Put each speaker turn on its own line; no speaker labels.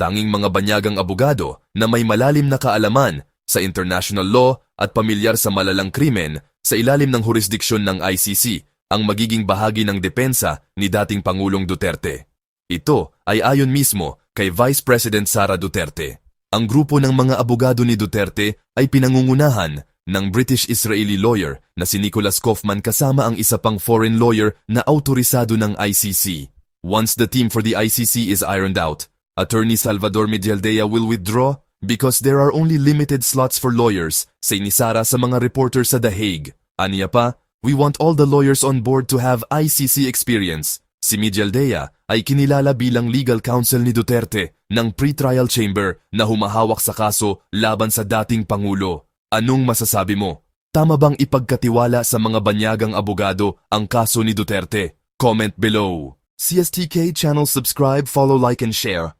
Tanging mga banyagang abogado na may malalim na kaalaman sa international law at pamilyar sa malalang krimen sa ilalim ng jurisdiksyon ng ICC ang magiging bahagi ng depensa ni dating Pangulong Duterte. Ito ay ayon mismo kay Vice President Sara Duterte. Ang grupo ng mga abogado ni Duterte ay pinangungunahan ng British-Israeli lawyer na si Nicholas Kaufman kasama ang isa pang foreign lawyer na autorisado ng ICC. Once the team for the ICC is ironed out, Attorney Salvador Medialdea will withdraw because there are only limited slots for lawyers, say ni Sara sa mga reporter sa The Hague. Aniya pa, we want all the lawyers on board to have ICC experience. Si Medialdea ay kinilala bilang legal counsel ni Duterte ng pre-trial chamber na humahawak sa kaso laban sa dating Pangulo. Anong masasabi mo? Tama bang ipagkatiwala sa mga banyagang abogado ang kaso ni Duterte? Comment below. CSTK channel subscribe, follow, like, and share.